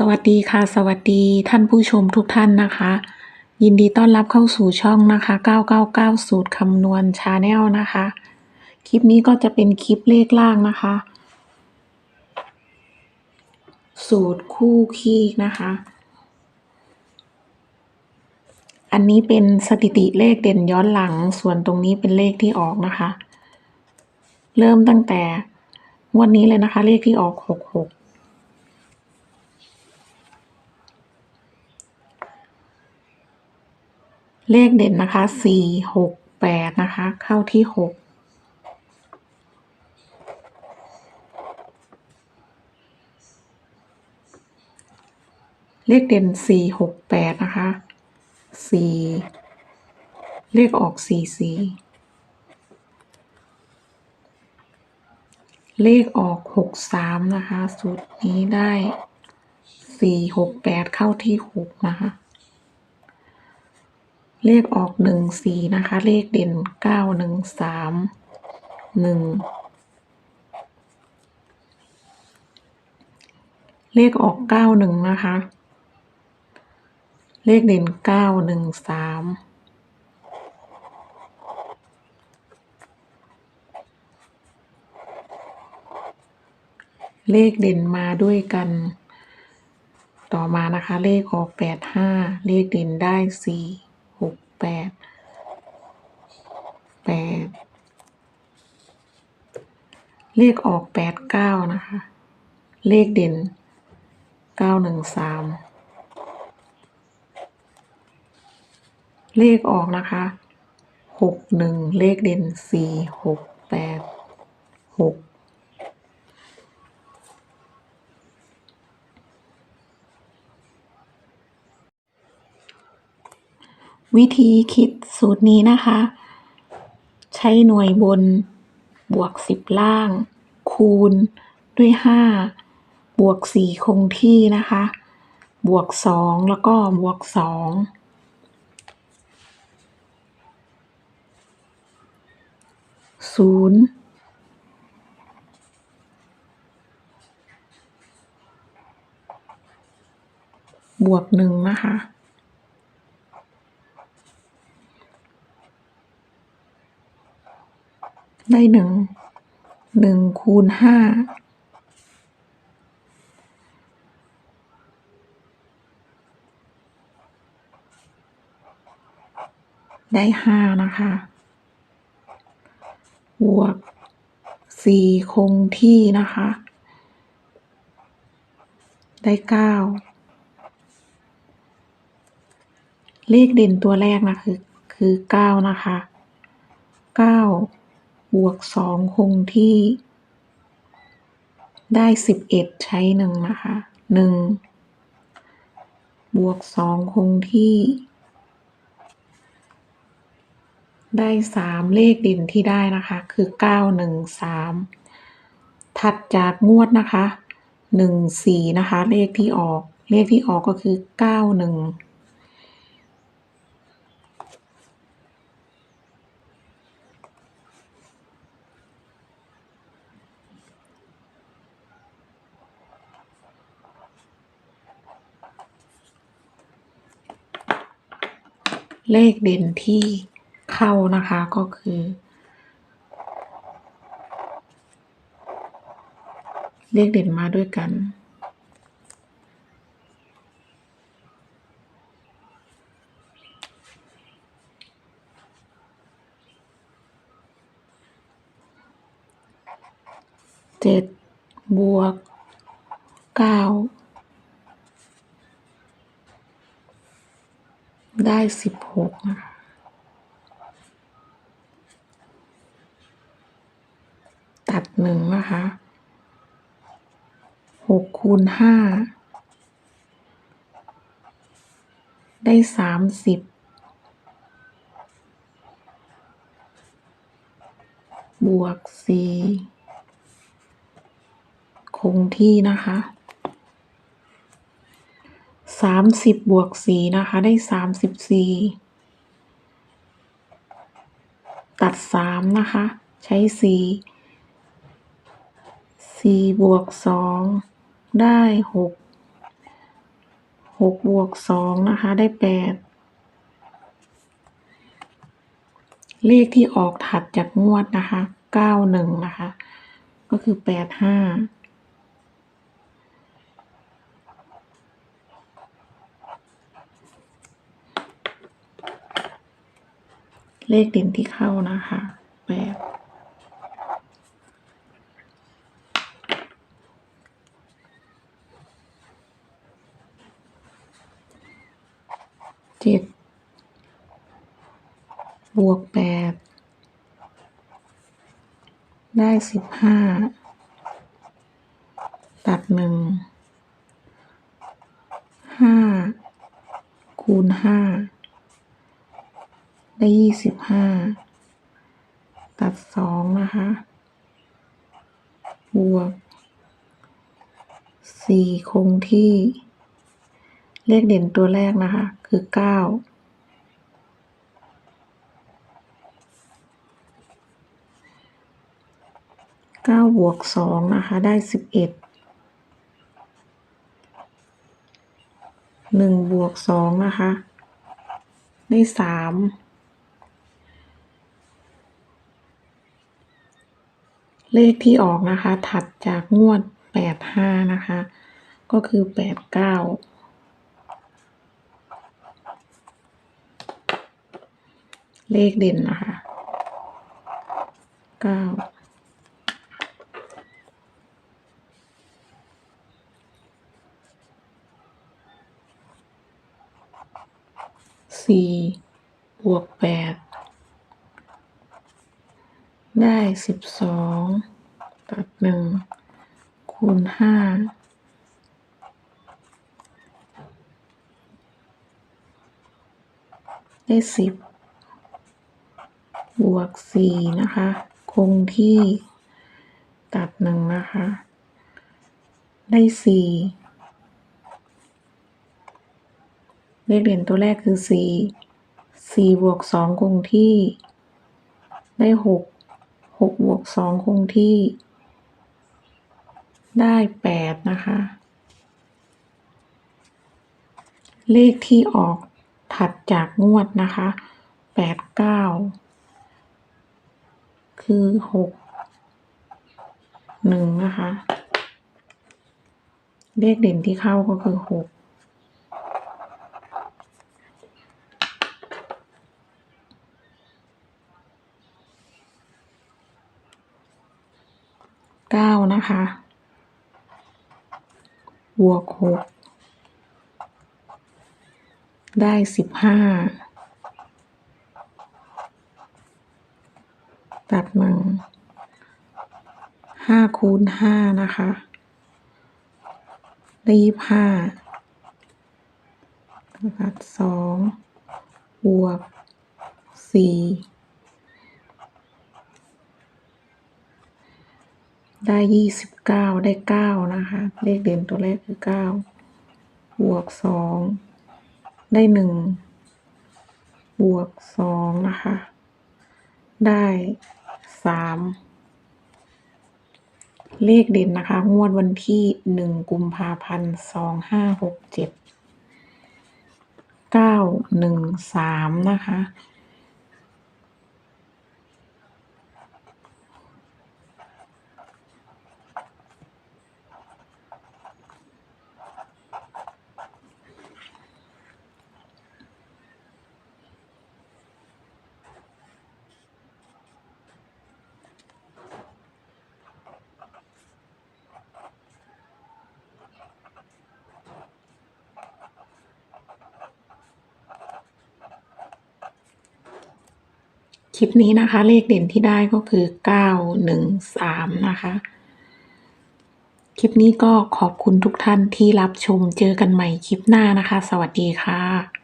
สวัสดีค่ะ สวัสดีท่านผู้ชมทุกท่านนะคะ ยินดีต้อนรับเข้าสู่ช่องนะคะ 999 สูตรคำนวณชาแนลนะคะ คลิปนี้ก็จะเป็นคลิปเลขล่างนะคะ สูตรคู่คีกนะคะ อันนี้เป็นสถิติเลขเด่นย้อนหลัง ส่วนตรงนี้เป็นเลขที่ออกนะคะ เริ่มตั้งแต่งวดนี้เลยนะคะ เลขที่ออก 66 เลขเด่นนะคะสี่หกแปดนะคะ เข้าที่หกเลขเด่นสี่หกแปดนะคะสี่เลขออกสี่สี่เลขออกหกสามนะคะ สูตรนี้ได้สี่หกแปดเข้าที่หกนะคะ เลขออกหนึ่งสี่นะคะ เลขเด่นเก้าหนึ่งสามหนึ่งเลขออกเก้าหนึ่งนะคะ เลขเด่นเก้าหนึ่งสามเลขเด่นมาด้วยกัน ต่อมานะคะ เลขออกแปดห้าเลขเด่นได้สี่ แปดแปดเลขออกแปดเก้านะคะ เลขเด่นเก้าหนึ่งสามเลขออกนะคะหกหนึ่งเลขเด่นสี่หกแปดหก วิธีคิดสูตรนี้นะคะ ใช้หน่วยบนบวกสิบล่าง คูณด้วยห้าบวกสี่คงที่นะคะ บวกสองแล้วก็บวกสองศูนย์บวกหนึ่งนะคะ ได้หนึ่งหนึ่งคูณห้าได้ห้านะคะบวกสี่คงที่นะคะ ได้เก้าเลขเด่นตัวแรกนะคือคือเก้านะคะเก้า บวกสองคงที่ ได้สิบเอ็ดใช้หนึ่งนะคะหนึ่งบวกสองคงที่ ได้สามเลขด่นที่ได้นะคะ คือเก้าหนึ่งสามถัดจากงวดนะคะหนึ่งสี่นะคะ เลขที่ออก เลขที่ออกก็คือเก้าหนึ่ง เลขเด่นที่เข้านะคะก็คือเลขเด่นมาด้วยกัน เจ็ดบวกเก้า ได้สิบหกตัดหนึ่งนะคะหกคูณห้าได้สามสิบบวกสี่คงที่นะคะ สามสิบบวกสี่นะคะ ได้สามสิบสี่ตัดสามนะคะ ใช้สี่สี่บวกสองได้หกหกบวกสองนะคะ ได้แปดเลขที่ออกถัดจากงวดนะคะเก้าหนึ่งนะคะ ก็คือแปดห้า เลขเด่นที่เข้านะคะแปดเจ็ดบวกแปดได้สิบห้าตัดหนึ่งห้าคูณห้า ได้ยี่สิบห้า ตัดสองนะคะ บวกสี่คงที่ เลขเด่นตัวแรกนะคะ คือเก้าเก้าบวกสองนะคะ ได้สิบเอ็ดหนึ่งบวกสองนะคะ ได้สาม เลขที่ออกนะคะ ถัดจากงวดแปดห้านะคะ ก็คือแปดเก้าเลขเด่นนะคะเก้าสี่บวกแปด ได้สิบสองตัดหนึ่งคูณห้าได้สิบบวกสี่นะคะ คงที่ตัดหนึ่งนะคะ ได้สี่เลขเด่นตัวแรกคือสี่สี่บวกสองคงที่ ได้หก หกบวกสองคงที่ ได้แปดนะคะ เลขที่ออกถัดจากงวดนะคะแปดเก้าคือหกหนึ่งนะคะ เลขเด่นที่เข้าก็คือหก เก้า นะคะ บวกหกได้สิบห้าตัดหนึ่งห้าคูณห้านะคะได้ยี่สิบห้าตัดสองบวกสี่ ได้ยี่สิบเก้าได้เก้านะคะ เลขเด่นตัวแรกคือเก้าบวกสองได้หนึ่งบวกสองนะคะ ได้สามเลขเด่นนะคะ งวดวันที่หนึ่งกุมภาพันธ์สองห้าหกเจ็ดเก้าหนึ่งสามนะคะ คลิปนี้นะคะ เลขเด่นที่ได้ก็คือเก้าหนึ่งสามนะคะ คลิปนี้ก็ขอบคุณทุกท่านที่รับชมเจอกันใหม่คลิปหน้านะคะ สวัสดีค่ะ